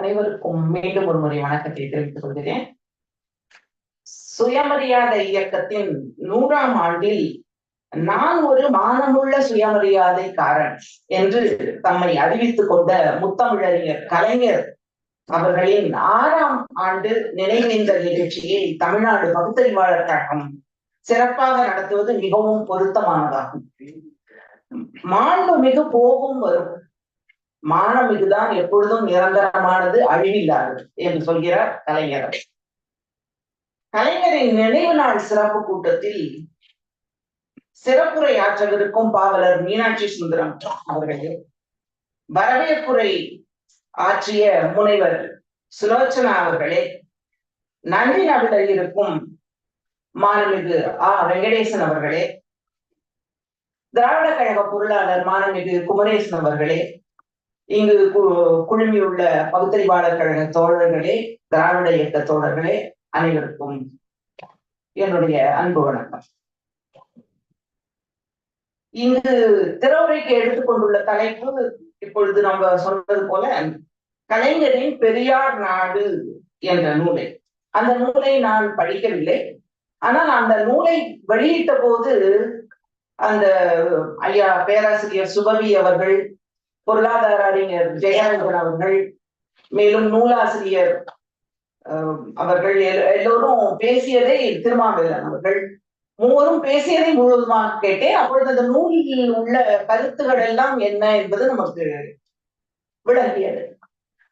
அனைவருக்கும் மீண்டும் ஒரு முறை வணக்கத்தை தெரிவித்துக் கொள்கிறேன். சுயமரியாதை இயக்கத்தின் நூறாம் ஆண்டில் நான் ஒரு மானமுள்ள சுயமரியாதைக்காரன் என்று தம்மை அறிவித்துக் கொண்ட முத்தமிழறிஞர் கலைஞர் அவர்களின் ஆறாம் ஆண்டு நினைவேந்த நிகழ்ச்சியை தமிழ்நாடு பகுத்தறிவாளர் கழகம் சிறப்பாக நடத்துவது மிகவும் பொருத்தமானதாகும். மாண்பு மிகு போகும் வரும் மானமிகுதான் எப்பொழுதும் நிரந்தரமானது அழிவில்லாதது என்று சொல்கிறார் கலைஞர். கலைஞரின் நினைவு நாள் சிறப்பு கூட்டத்தில் சிறப்புரை ஆற்றவிருக்கும் பாவலர் மீனாட்சி சுந்தரம் அவர்களே வரவேற்புரை ஆற்றிய முனைவர் சுலோச்சனா அவர்களே நன்றி நடுவில் இருக்கும் மானமிகு ஆ வெங்கடேசன் அவர்களே திராவிட கழக பொருளாளர் மானமிகு குமரேசன் அவர்களே இங்கு குழுமியுள்ள பகுத்தறிவாளர் கழக தோழர்களே திராவிட இயக்க தோழர்களே அனைவருக்கும் என்னுடைய அன்பு வணக்கம். இங்கு திறவுரைக்கு எடுத்துக்கொண்டுள்ள தலைப்பு இப்பொழுது நம்ம சொன்னது போல கலைஞரின் பெரியார் நாடு என்ற நூலை. அந்த நூலை நான் படிக்கவில்லை. ஆனால் அந்த நூலை வெளியிட்ட போது அந்த ஐயா பேராசிரியர் சுபவி அவர்கள் பொருளாதார அறிஞர் ஜெயரஞ்சன் அவர்கள் மேலும் நூலாசிரியர் அவர்கள் எல்லோரும் பேசியதை திருமாவேலன் அவர்கள் மூவரும் பேசியதை முழுவதுமாக கேட்டேன் அப்பொழுது அந்த நூலில் உள்ள கருத்துகள் எல்லாம் என்ன என்பது நமக்கு விளங்கியது.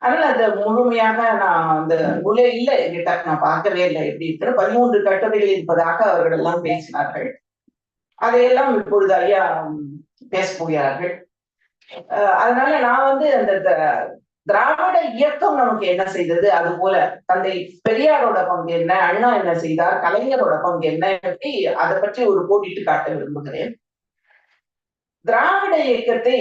அதனால அந்த முழுமையாக நான் அந்த நூலே இல்லை என்கிட்ட நான் பார்க்கவே இல்லை எப்படி இருக்கிற பதிமூன்று கட்டுரைகள் இருப்பதாக அவர்கள் எல்லாம் பேசினார்கள். அதையெல்லாம் இப்பொழுது ஐயா பேச போகிறார்கள். அதனால நான் வந்து அந்த திராவிட இயக்கம் நமக்கு என்ன செய்தது? அது போல தந்தை பெரியாரோட பங்கு என்ன? அண்ணா என்ன செய்தார்? கலைஞரோட பங்கு என்ன? பற்றி அதை பற்றி ஒரு போட்டிட்டு காட்ட விரும்புகிறேன். திராவிட இயக்கத்தை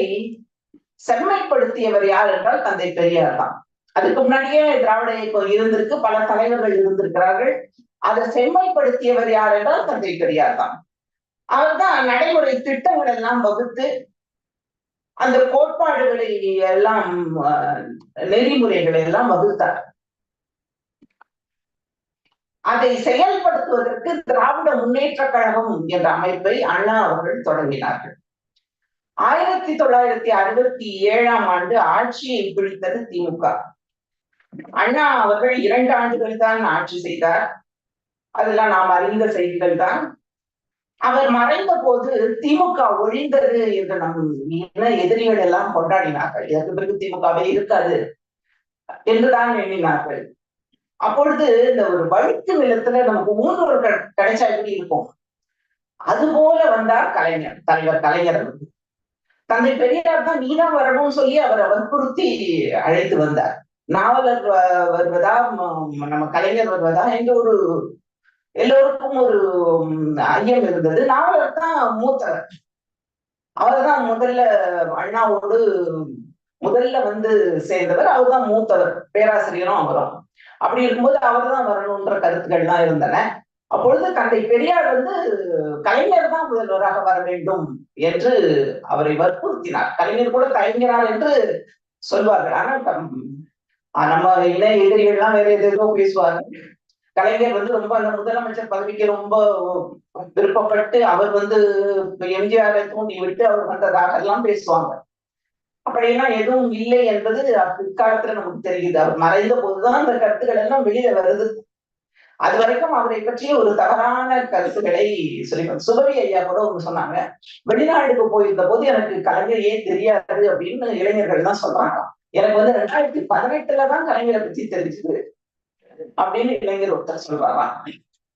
செம்மைப்படுத்தியவர் யார் என்றால் தந்தை பெரியார் தான். அதுக்கு முன்னாடியே திராவிட இயக்கம் இருந்திருக்கு பல தலைவர்கள் இருந்திருக்கிறார்கள். அதை செம்மைப்படுத்தியவர் யார் என்றால் தந்தை பெரியார் தான். அவர் தான் நடைமுறை திட்டங்கள் எல்லாம் வகுத்து அந்த கோட்பாடுகளை எல்லாம் நெறிமுறைகளை எல்லாம் வகுத்தார். அதை செயல்படுத்துவதற்கு திராவிட முன்னேற்ற கழகம் என்ற அமைப்பை அண்ணா அவர்கள் தொடங்கினார்கள். ஆயிரத்தி தொள்ளாயிரத்தி அறுபத்தி ஏழாம் ஆண்டு ஆட்சியை பிடித்தது திமுக. அண்ணா அவர்கள் இரண்டு ஆண்டுகள் தான் ஆட்சி செய்தார். அதெல்லாம் நாம் அறிந்த செய்திகள் தான். அவர் மறைந்த போது திமுக ஒழிந்தது என்று நம் எதிரிகள் எல்லாம் கொண்டாடினார்கள். இதற்கு பிறகு திமுகவே இருக்காது என்றுதான் எண்ணினார்கள். அப்பொழுது இந்த ஒரு வழுக்கு நிலத்துல நமக்கு ஊன்றோர் கிடைச்சா எப்படி இருக்கும்? அது போல வந்தார் கலைஞர் தலைவர் கலைஞர் தந்தை பெரியார் தான் நீதான் வரணும்னு சொல்லி அவரை வற்புறுத்தி அழைத்து வந்தார். நாவலர் வருவதா நம்ம கலைஞர் வருவதா என்ற ஒரு எல்லோருக்கும் ஒரு ஐயம் இருந்தது. நாவலர் தான் மூத்தவர். அவர் தான் முதல்ல அண்ணாவோடு முதல்ல வந்து சேர்ந்தவர். அவர் தான் மூத்தவர். பேராசிரியரும் அவரும். அப்படி இருக்கும்போது அவர் தான் வரணுன்ற கருத்துக்கள்லாம் இருந்தன. அப்பொழுது தந்தை பெரியார் வந்து கலைஞர் தான் முதல்வராக வர வேண்டும் என்று அவரை வற்புறுத்தினார். கலைஞர் கூட கலைஞரார் என்று சொல்வார்கள். ஆனா நம்ம இன எதிரிகள்லாம் வேற எதோ பேசுவார்கள். கலைஞர் வந்து ரொம்ப அந்த முதலமைச்சர் பதவிக்கு ரொம்ப விருப்பப்பட்டு அவர் வந்து எம்ஜிஆரை தூண்டி விட்டு அவர் வந்ததாக எல்லாம் பேசுவாங்க. அப்படியெல்லாம் எதுவும் இல்லை என்பது பிற்காலத்துல நமக்கு தெரியுது. அவர் மறைந்த போதுதான் அந்த கருத்துக்கள் எல்லாம் வெளியில வருது. அது வரைக்கும் அவரை பற்றிய ஒரு தவறான கருத்துக்களை சொல்லி சுபவி ஐயா கூட ஒன்று சொன்னாங்க. வெளிநாட்டுக்கு போயிருந்த போது எனக்கு கலைஞர் ஏன் தெரியாது அப்படின்னு இளைஞர்கள் தான் சொல்றாங்க. எனக்கு வந்து ரெண்டாயிரத்தி பதினெட்டுல தான் கலைஞரை பத்தி தெரிஞ்சது. அப்படின்னு இளைஞர் ஒருத்தர் சொல்றாராம்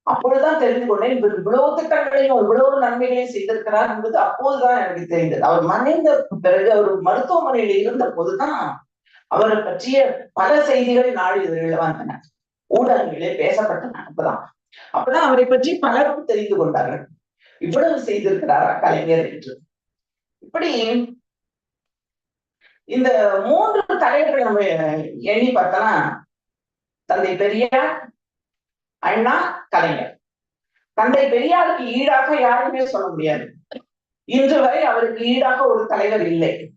அப்பொழுதுதான் தெரிந்து கொண்டேன் இவர் இவ்வளவு திட்டங்களையும் இவ்வளவு நன்மைகளையும் செய்திருக்கிறார் என்பது அப்போதுதான் எனக்கு தெரிந்தது. அவர் மறைந்த பிறகு அவர் மருத்துவமனையில இருந்த போதுதான் அவரை பற்றிய பல செய்திகள் நாளிதழில் வந்தன. ஊடகங்களே பேசப்பட்டன அப்பதான் அப்பதான் அவரை பற்றி பலரும் தெரிந்து கொண்டார்கள். இவ்வளவு செய்திருக்கிறாரா கலைஞர் என்று. இப்படி இந்த மூன்று தலைவர்கள் நம்ம எண்ணி பார்த்தோம்னா தந்தை பெரியார் அண்ணா கலைஞர். தந்தை பெரியாருக்கு ஈடாக யாருமே சொல்ல முடியாது. இன்று வரை அவருக்கு ஈடாக ஒரு தலைவர் இல்லை.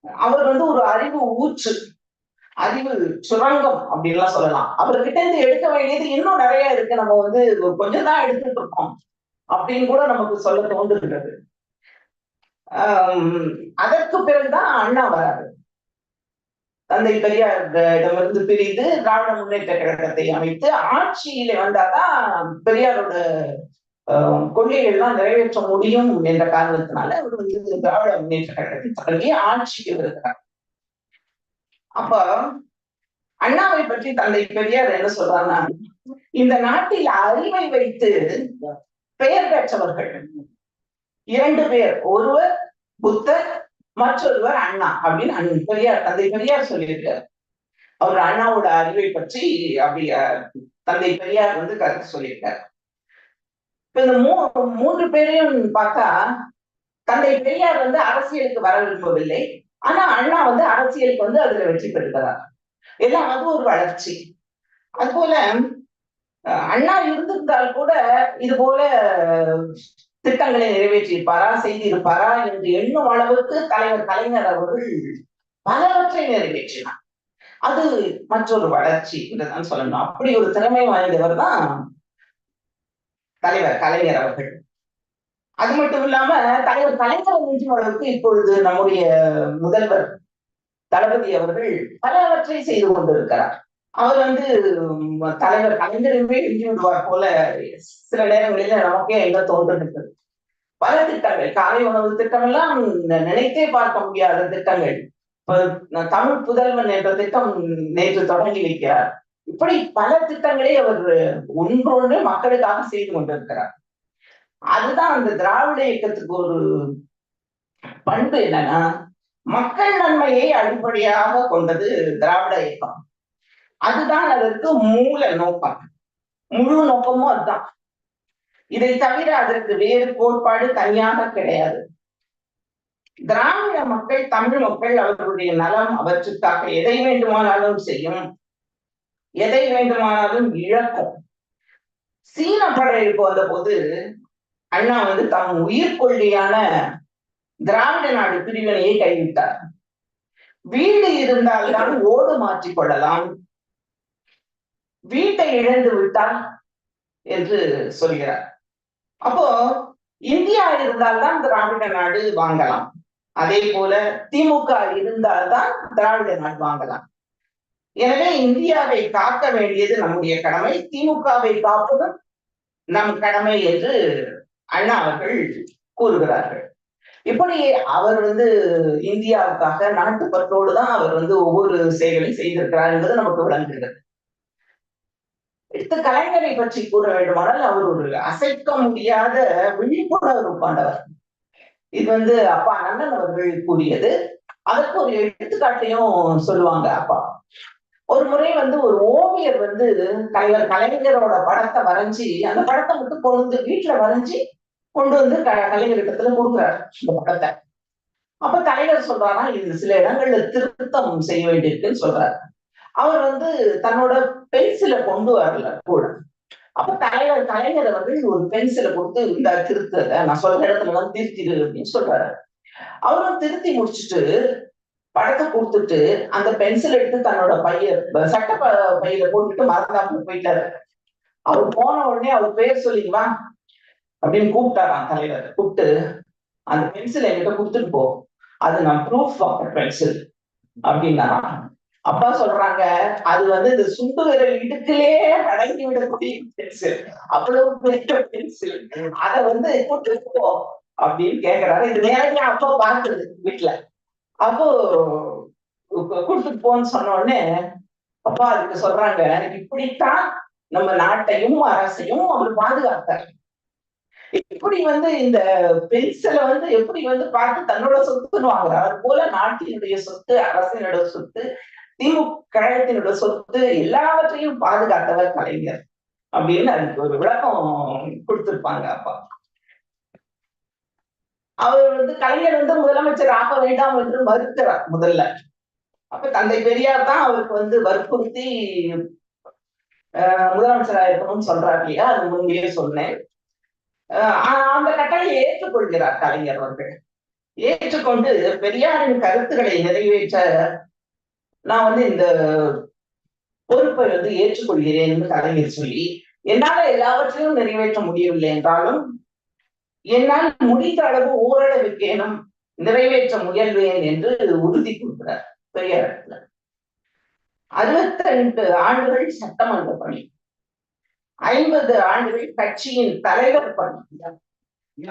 அவர் வந்து ஒரு அறிவு ஊற்று அறிவு சுரங்கம் அப்படின்லாம் சொல்லலாம். அவர்கிட்ட இருந்து எடுக்க வேண்டியது இன்னும் நிறைய இருக்கு. நம்ம வந்து கொஞ்சம் தான் எடுத்துட்டு இருக்கோம் அப்படின்னு கூட நமக்கு சொல்ல தோன்றுகிறது. ஆஹ் அதற்கு பிறகுதான் அண்ணா வராரு. தந்தை பெரியார் இடமிருந்து பிரிந்து திராவிட முன்னேற்ற கழகத்தை அமைத்து ஆட்சியில வந்தாதான் பெரியாரோட ஆஹ் கொள்கைகள்லாம் நிறைவேற்ற முடியும் என்ற காரணத்தினால அவர் வந்து திராவிட முன்னேற்ற கழகத்தை தொடங்கி ஆட்சிக்கு வருகிறார். அப்ப அண்ணாவை பற்றி தந்தை பெரியார் என்ன சொல்றாங்கன்னா இந்த நாட்டில் அறிவை வைத்து பெயர் பெற்றவர்கள் இரண்டு பேர் ஒருவர் புத்தர் மற்றொருவர் அண்ணா அப்படின்னு அண்ணன் பெரியார் தந்தை பெரியார் சொல்லியிருக்காரு. அவர் அண்ணாவோட அறிவை பற்றி அப்படி தந்தை பெரியார் வந்து கருத்து சொல்லியிருக்காரு. இப்ப இந்த மூ மூன்று பேரையும் பார்த்தா தந்தை பெரியார் வந்து அரசியலுக்கு வர விரும்பவில்லை. ஆனா அண்ணா வந்து அரசியலுக்கு வந்து அதுல வெற்றி பெறுகிறார். எல்லாம் அது ஒரு வளர்ச்சி. அது போல அஹ், அண்ணா இருந்திருந்தால் கூட இது போல திட்டங்களை நிறைவேற்றியிருப்பாரா செய்திருப்பாரா என்று எண்ணும் அளவுக்கு தலைவர் கலைஞர் அவர்கள் பலவற்றை நிறைவேற்றினார். அது மற்றொரு வளர்ச்சி என்றுதான் சொல்லணும். அப்படி ஒரு திறமை வாய்ந்தவர் தான் தலைவர் கலைஞர் அவர்கள். அது மட்டும் இல்லாம தலைவர் கலைஞர் மிஞ்சும் அளவுக்கு இப்பொழுது நம்முடைய முதல்வர் தளபதி அவர்கள் பலவற்றை செய்து கொண்டிருக்கிறார். அவர் வந்து தலைவர் கலைஞருமே எழுதி விடுவார் போல சில நேரங்களில நமக்கே என்ன தோன்றுகிறது. பல திட்டங்கள் காலை உணவு திட்டம் எல்லாம் நினைத்தே பார்க்க முடியாத திட்டங்கள். இப்ப தமிழ் புதல்வன் என்ற திட்டம் நேற்று தொடங்கி வைக்கிறார் இப்படி பல திட்டங்களை அவர் ஒன்றொன்று மக்களுக்காக செய்து கொண்டிருக்கிறார். அதுதான் அந்த திராவிட இயக்கத்துக்கு ஒரு பண்பு என்னன்னா மக்கள் நன்மையை அடிப்படையாக கொண்டது திராவிட இயக்கம். அதுதான் அதற்கு மூல நோக்கம். முழு நோக்கமும் அதுதான். இதை தவிர அதற்கு வேறு கோட்பாடு தனியாக கிடையாது. திராவிட மக்கள் தமிழ் மக்கள் அவர்களுடைய நலம் அவற்றுக்காக எதை வேண்டுமானாலும் செய்யும். எதை வேண்டுமானாலும் இழக்கும். சீன படையெடுப்பு வந்த போது அண்ணா வந்து தம் உயிர்கொள்ளியான திராவிட நாடு பிரிவினையை கைவிட்டார். வீடு இருந்தால்தான் ஓடு மாற்றிக் கொள்ளலாம். வீட்டை இழந்து விட்டால் என்று சொல்கிறார். அப்போ இந்தியா இருந்தால்தான் திராவிட நாடு வாங்கலாம். அதே போல திமுக இருந்தால்தான் திராவிட நாடு வாங்கலாம். எனவே இந்தியாவை காக்க வேண்டியது நம்முடைய கடமை. திமுகவை காப்பதும் நம் கடமை என்று அண்ணா அவர்கள் கூறுகிறார்கள். இப்படி அவர் வந்து இந்தியாவுக்காக நாட்டுப்பற்றோடு தான் அவர் வந்து ஒவ்வொரு செயலையும் செய்திருக்கிறார் என்பது நமக்கு விளங்குகிறது. எடுத்து கலைஞரை பற்றி கூற வேண்டுமானால் அவர் ஒரு அசைக்க முடியாத விழிப்புணர்வு கொண்டவர். இது வந்து அப்பா அண்ணன் அவர்கள் கூறியது. அதற்கு ஒரு எடுத்துக்காட்டையும் சொல்லுவாங்க அப்பா. ஒரு முறை வந்து ஒரு ஓவியர் வந்து தலைவர் கலைஞரோட படத்தை வரைஞ்சி அந்த படத்தை மட்டும் கொண்டு வந்து வீட்டுல வரைஞ்சி கொண்டு வந்து க- கலைஞரிடத்துல கொடுக்குறாரு இந்த படத்தை. அப்ப தலைவர் சொல்றாரா இது சில இடங்கள்ல திருத்தம் செய்ய வேண்டியிருக்குன்னு சொல்றாரு. அவர் வந்து தன்னோட பென்சிலை கொண்டு வரல கூட. அப்ப தலைவர் கலைஞர் அவர்கள் ஒரு பென்சிலை கொடுத்து இந்த திருத்தத நான் சொல்ற இடத்துல தான் திருத்திடு அப்படின்னு சொல்றாரு. அவரும் திருத்தி முடிச்சுட்டு படத்தை கொடுத்துட்டு அந்த பென்சில் எடுத்து தன்னோட பைய சட்ட பையில போட்டுட்டு மறந்தாப்புல போயிட்டாரு. அவர் போன உடனே அவர் பேர் சொல்லிக்குவா அப்படின்னு கூப்பிட்டாராம் தலைவர். கூப்பிட்டு அந்த பென்சில் என்கிட்ட கொடுத்துட்டு போ. அது நான் ப்ரூஃப் ஆஃப் பென்சில் அப்படின்னா அப்பா சொல்றாங்க அது வந்து இந்த சுண்டு விரல் இடுக்கிலே அடங்கி விடக்கூடிய பென்சில். அவ்வளவு பெரிய பென்சில். அத வந்து கூட்டு அப்படின்னு கேக்குறாரு. இது நேரமே அப்பா பார்க்குது வீட்டுல அப்போ கு- கொடுத்துட்டு போன்னு சொன்ன உடனே அப்பா அதுக்கு சொல்றாங்க இப்படித்தான் நம்ம நாட்டையும் அரசையும் அவர் பாதுகாத்தார். எப்படி வந்து இந்த பென்சிலை வந்து எப்படி வந்து பார்த்து தன்னோட சொத்துன்னு வாங்குறாரு. அது போல நாட்டினுடைய சொத்து அரசினுடைய சொத்து திமுக கழகத்தினுடைய சொத்து எல்லாவற்றையும் பாதுகாத்தவர் கலைஞர் அப்படின்னு அதுக்கு ஒரு விளக்கம் கொடுத்திருப்பாங்க அப்பா. அவர் வந்து கலைஞர் வந்து முதலமைச்சர் ஆக வேண்டாம் என்று மறுக்கிறார் முதல்ல. அப்ப தந்தை பெரியார் தான் அவருக்கு வந்து வற்புறுத்தி ஆஹ் முதலமைச்சரா இருக்கணும்னு சொல்றாரு இல்லையா? அது முன்னே சொன்னேன். ஆஹ் அந்த கட்டளை ஏற்றுக்கொள்கிறார் கலைஞர் அவர்கள். ஏற்றுக்கொண்டு பெரியாரின் கருத்துக்களை நிறைவேற்ற நான் வந்து இந்த பொறுப்பை வந்து ஏற்றுக்கொள்கிறேன் என்று கலைஞர் சொல்லி என்னால எல்லாவற்றையும் நிறைவேற்ற முடியவில்லை என்றாலும் என்னால் முடிந்த அளவு ஓரளவுக்கேனும் நிறைவேற்ற முயல்வேன் என்று உறுதி கொடுக்கிறார் பெரியார் அறுபத்தி ரெண்டு ஆண்டுகள் சட்டமன்ற பணி. ஐம்பது ஆண்டுகள் கட்சியின் தலைவர் பணி.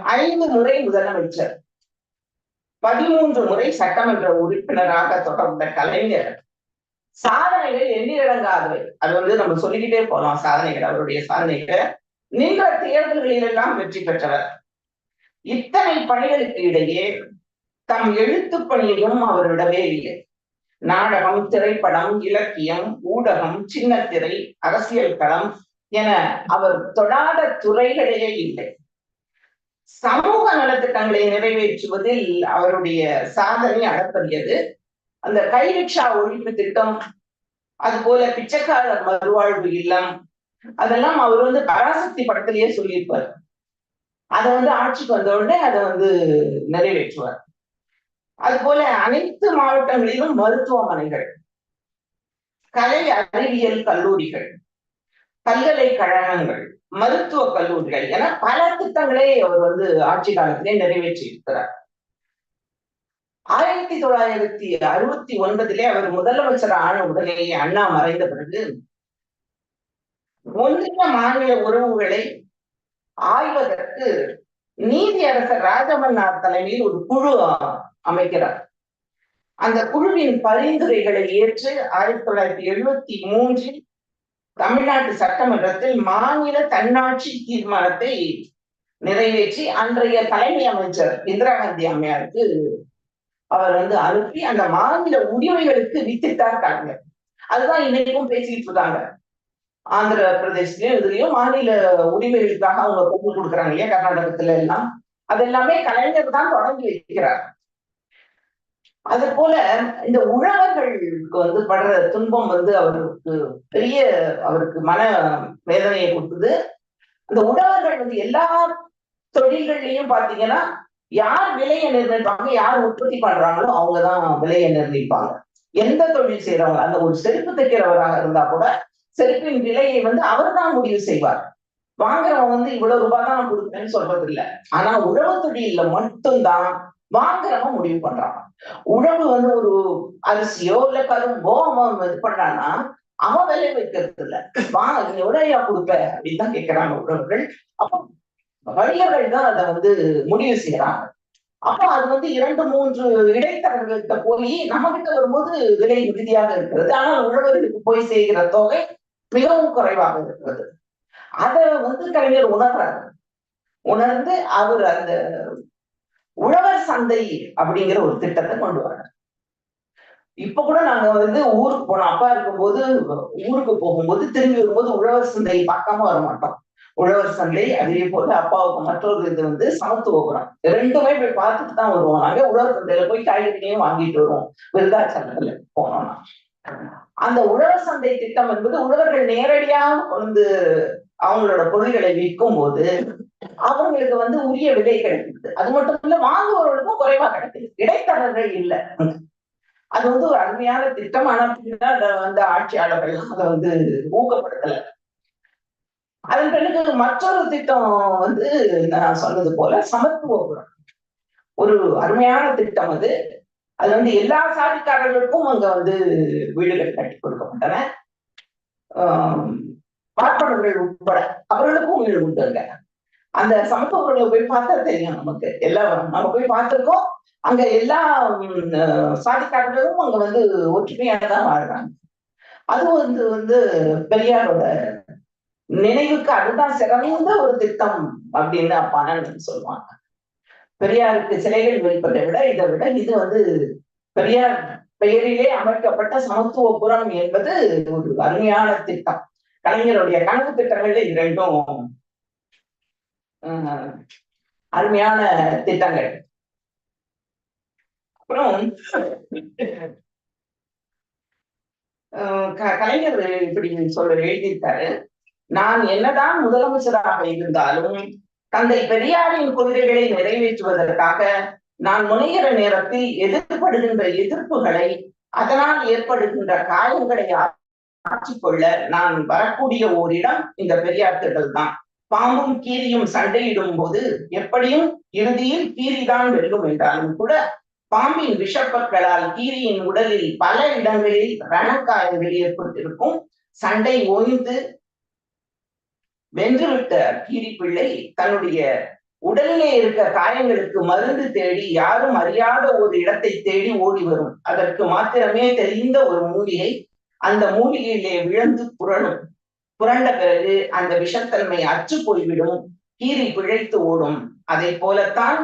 ஐந்து முறை முதலமைச்சர். பதிமூன்று முறை சட்டமன்ற உறுப்பினராக தொடர்ந்த கலைஞர். சாதனைகள் எண்ணிலடங்காதவை அது வந்து நம்ம சொல்லிக்கிட்டே போலாம் சாதனைகள் அவருடைய சாதனைகள். நின்ற தேர்தல்களிலெல்லாம் வெற்றி பெற்றவர். இத்தனை பணிகளுக்கு இடையே தம் எழுத்து பணியையும் அவர் விடவே இல்லை. நாடகம் திரைப்படம் இலக்கியம் ஊடகம் சின்னத்திரை அரசியல் களம் என அவர் தொடாத துறைகளே இல்லை. சமூக நலத்திட்டங்களை நிறைவேற்றுவதில் அவருடைய சாதனை அளப்பரியது அந்த கைரிக்ஷா ஒழிப்பு திட்டம் அது போல பிச்சைக்காரர் மறுவாழ்வு இல்லம் அதெல்லாம் அவர் வந்து பராசக்தி படத்திலேயே சொல்லியிருப்பார். அதை வந்து ஆட்சிக்கு வந்த உடனே அதை வந்து நிறைவேற்றுவார். அது போல அனைத்து மாவட்டங்களிலும் மருத்துவமனைகள் கலை அறிவியல் கல்லூரிகள் பல்கலைக்கழகங்கள் மருத்துவ கல்லூரிகள் என பல திட்டங்களை அவர் வந்து ஆட்சி காலத்திலே நிறைவேற்றி இருக்கிறார் ஆயிரத்தி தொள்ளாயிரத்தி அறுபத்தி ஒன்பதிலே அவர் முதலமைச்சர் ஆன உடனே அண்ணா மறைந்த பிறகு ஒன்றிய மாநில உறவுகளை ஆய்வதற்கு நீதியரசர் ராஜமன்னார் தலைமையில் ஒரு குழு அமைக்கிறார். அந்த குழுவின் பரிந்துரைகளை ஏற்று ஆயிரத்தி தொள்ளாயிரத்தி எழுபத்தி மூன்றில் தமிழ்நாட்டு சட்டமன்றத்தில் மாநில தன்னாட்சி தீர்மானத்தை நிறைவேற்றி அன்றைய தலைமை அமைச்சர் இந்திரா காந்தி அம்மையாருக்கு அவர் வந்து அனுப்பி அந்த மாநில உரிமைகளுக்கு வித்திட்டார் காட்டுங்க அதுதான் இன்னைக்கும் பேசிட்டு இருக்காங்க. ஆந்திர பிரதேசத்திலயும் இதுலயும் மாநில உரிமைகளுக்காக அவங்க பொருள் கொடுக்குறாங்க இல்லையா கர்நாடகத்துல எல்லாம். அது எல்லாமே கலைஞர் தான் தொடங்கி வைக்கிறார். அது போல இந்த உழவர்களுக்கு வந்து படுற துன்பம் வந்து அவருக்கு பெரிய அவருக்கு மன வேதனையை கொடுத்தது அந்த உழவர்கள் வந்து எல்லா தொழில்கள்லயும் பாத்தீங்கன்னா யார் விலையை நிர்ணயிப்பாங்க யார் உற்பத்தி பண்றாங்களோ அவங்கதான் விலையை நிர்ணயிப்பாங்க எந்த தொழில் செய்யறவங்க அந்த ஒரு செருப்பு தைக்கிறவராக இருந்தா கூட செருப்பின் விலையை வந்து அவர் தான் முடிவு செய்வார். வாங்குறவன் வந்து இவ்வளவு ரூபாய் தான் நான் கொடுப்பேன்னு சொல்றது இல்ல ஆனா உழவு தொழில மட்டும்தான் வாங்குறவன் முடிவு பண்றான். உழவு வந்து ஒரு அரிசியோ இல்ல கரும்போ அவன் இது பண்றான்னா அவன் விலை வைக்கிறது இல்ல வா நீ எவ்வளோயா கொடுப்ப அப்படின்னு தான் கேட்கிறாங்க உழவர்கள். அப்போ வணிகர்கள் தான் அதை வந்து முடிவு செய்யறாங்க அப்போ அது வந்து இரண்டு மூன்று இடைத்தரகர்கள்ட்ட போய் நம்ம கிட்ட வரும்போது விலை மிகுதியாக இருக்கிறது. ஆனால் உழவர்களுக்கு போய் செய்கிற தொகை மிகவும் குறைவாக இருக்கிறது. அதை வந்து கலைஞர் உணர்றாரு. உணர்ந்து அவர் அந்த உழவர் சந்தை அப்படிங்கிற ஒரு திட்டத்தை கொண்டு வர்றாரு. இப்ப கூட நாங்க வந்து ஊருக்கு போனோம். அப்பா இருக்கும்போது ஊருக்கு போகும்போது திரும்பி வரும்போது உழவர் சந்தையை பார்க்காம வர மாட்டோம் உழவர் சந்தை அதே போல அப்பாவுக்கு மற்றொரு இது வந்து சமத்துவபுரம் ரெண்டுமே போய் பார்த்துட்டு தான் வருவோம். நாங்க உழவர் சந்தையில போய் காய்கறிகளையும் வாங்கிட்டு வருவோம். விருதாச்சலத்துல போனோம்னா. அந்த உழவர் சந்தை திட்டம் என்பது உழவர்கள் நேரடியாக வந்து அவங்களோட பொருள்களை விற்கும் போது அவங்களுக்கு வந்து உரிய விலை கிடைக்குது அது மட்டும் இல்ல வாங்குபவர்களுக்கும் குறைவா கிடைக்குது. இடைத்தரகர்கள் இல்ல. அது வந்து ஒரு அருமையான திட்டம். ஆனா வந்து ஆட்சியாளர்கள் அதை வந்து ஊக்கப்படுத்தல. அதன் பிறகு மற்றொரு திட்டம் வந்து நான் சொன்னது போல சமத்துவபுரம் ஒரு அருமையான திட்டம் அது. அது வந்து எல்லா சாதிக்காரர்களுக்கும் அங்க வந்து வீடுகள் கட்டி கொடுக்கப்பட்டன. பார்ப்பனர்கள் உட்பட அவர்களுக்கும் வீடு உண்டு அங்க. அந்த சமத்துவர்களை போய் பார்த்தா தெரியும் நமக்கு. எல்லாம் நம்ம போய் பார்த்திருக்கோம். அங்க எல்லா சாதிக்காரர்களும் அங்க வந்து ஒற்றுமையா தான் வாழ்றாங்க. அது வந்து வந்து பெரியாரோட நினைவுக்கு அதுதான் சிறந்த ஒரு திட்டம் அப்படின்னு அப்பான்னு சொல்லுவாங்க. பெரியாருக்கு சிலைகள் வைப்பதை விட இதை விட இது வந்து பெரியார் பெயரிலே அமைக்கப்பட்ட சமத்துவபுரம் என்பது ஒரு அருமையான திட்டம். கலைஞருடைய கனவு திட்டங்கள்ல இரண்டும் அருமையான திட்டங்கள். அப்புறம் கலைஞர் இப்படி சொல்ல எழுதியிருக்காரு. நான் என்னதான் முதலமைச்சராக இருந்தாலும் தந்தை பெரியாரின் கொள்கைகளை நிறைவேற்றுவதற்காக நான் முனைகிற நேரத்தில் எதிர்ப்படுகின்ற எதிர்ப்புகளை அதனால் ஏற்படுகின்ற காயங்களை ஆற்றிக்கொள்ள நான் வரக்கூடிய ஓரிடம் இந்த பெரியார் திடல் தான் பாம்பும் கீரியும் சண்டையிடும் போது எப்படியும் இறுதியில் கீரிதான் வெல்லும் என்றாலும் கூட பாம்பின் விஷப்பற்களால் கீரியின் உடலில் பல இடங்களில் ரணக்காயங்கள் ஏற்பட்டிருக்கும். சண்டை ஓய்ந்து வென்றுவிட்ட கீரி பிள்ளை தன்னுடைய உடலிலே இருக்க காயங்களுக்கு மருந்து தேடி யாரும் அறியாத ஒரு இடத்தை தேடி ஓடி வரும். அதற்கு மாத்திரமே தெரிந்த ஒரு மூலிகை அந்த மூலிகையிலே விழுந்து புரளும். புரண்ட பிறகு அந்த விஷத்தன்மை அச்சு போய்விடும். கீரி பிழைத்து ஓடும். அதை போலத்தான்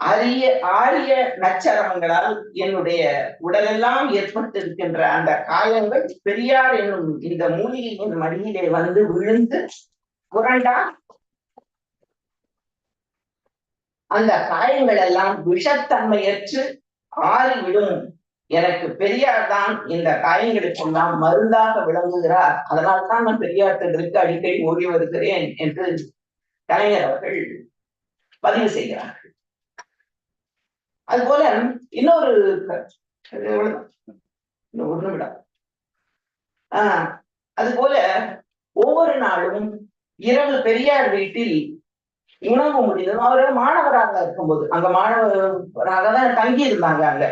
அரிய ஆரிய நச்சரவங்களால் என்னுடைய உடலெல்லாம் ஏற்பட்டிருக்கின்ற அந்த காயங்கள் பெரியார் என்னும் இந்த மூலிகையின் மடியிலே வந்து விழுந்து புரண்டா அந்த காயங்கள் எல்லாம் விஷத்தன்மையற்று ஆறிவிடும். எனக்கு பெரியார் தான் இந்த காயங்களுக்கெல்லாம் மருந்தாக விளங்குகிறார். அதனால் தான் நான் பெரியார் திட்டத்திற்கு அடிக்கடி ஓடி வருகிறேன் என்று கலைஞர் அவர்கள் பதிவு செய்கிறார்கள். அதுபோல இன்னொரு ஒரு நிமிடம். ஆஹ் அது போல ஒவ்வொரு நாளும் இரவு பெரியார் வீட்டில் உணவு முடிந்ததும் அவர் மாணவராக இருக்கும்போது அங்க மாணவராக தான் தங்கி இருந்தாங்க அங்க.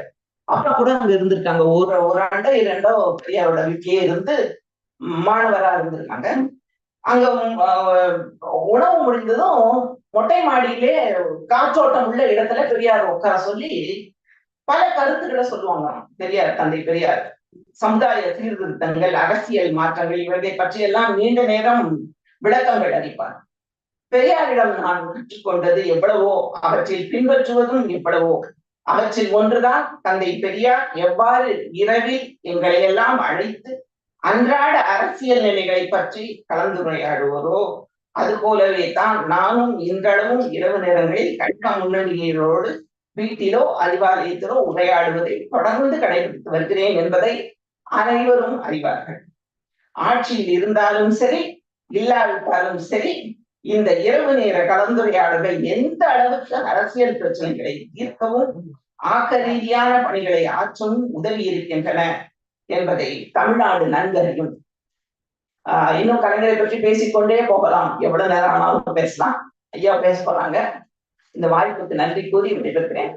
அப்ப கூட அங்க இருந்திருக்காங்க. ஒரு ஒரு ஆண்டோ இரண்டோ பெரியாரோட வீட்டிலேயே இருந்து மாணவரா இருந்திருக்காங்க. அங்க உணவு முடிந்ததும் மொட்டை மாடியிலே காற்றோட்டம் உள்ள இடத்துல பெரியார் உட்கார சொல்லி பல கருத்துக்களை சொல்லுவாங்க. பெரியார் தந்தை பெரியார் சமுதாய சீர்திருத்தங்கள் அரசியல் மாற்றங்கள் இவர்களை பற்றி எல்லாம் நீண்ட நேரம் விளக்கங்கள் அளிப்பார் பெரியாரிடம் நான் கற்றுக்கொண்டது எவ்வளவோ அவற்றில் பின்பற்றுவதும் எவ்வளவோ. அவற்றில் ஒன்றுதான் தந்தை பெரியார் எவ்வாறு இரவில் எங்களை எல்லாம் அழைத்து அன்றாட அரசியல் நிலைகளை பற்றி கலந்துரையாடுவதோ அது போலவே தான் நானும் இன்றளவும் இரவு நேரங்களில் கட்க முன்னணியினரோடு வீட்டிலோ அறிவாலயத்திலோ உரையாடுவதை தொடர்ந்து கடைபிடித்து வருகிறேன் என்பதை அனைவரும் அறிவார்கள். ஆட்சியில் இருந்தாலும் சரி இல்லாவிட்டாலும் சரி இந்த இரவு நேர கலந்துரையாடலை எந்த அளவுக்கு அரசியல் பிரச்சனைகளை தீர்க்கவும் ஆக்க ரீதியான பணிகளை ஆற்றவும் உதவி இருக்கின்றன என்பதை தமிழ்நாடு நன்கறியும் ஆஹ் இன்னும் கலைஞரை பற்றி பேசிக்கொண்டே போகலாம். எவ்வளவு நேரம் ஆனாலும் பேசலாம். ஐயா பேச போறாங்க. இந்த வாய்ப்புக்கு நன்றி கூறி விடைபெறுகிறேன்.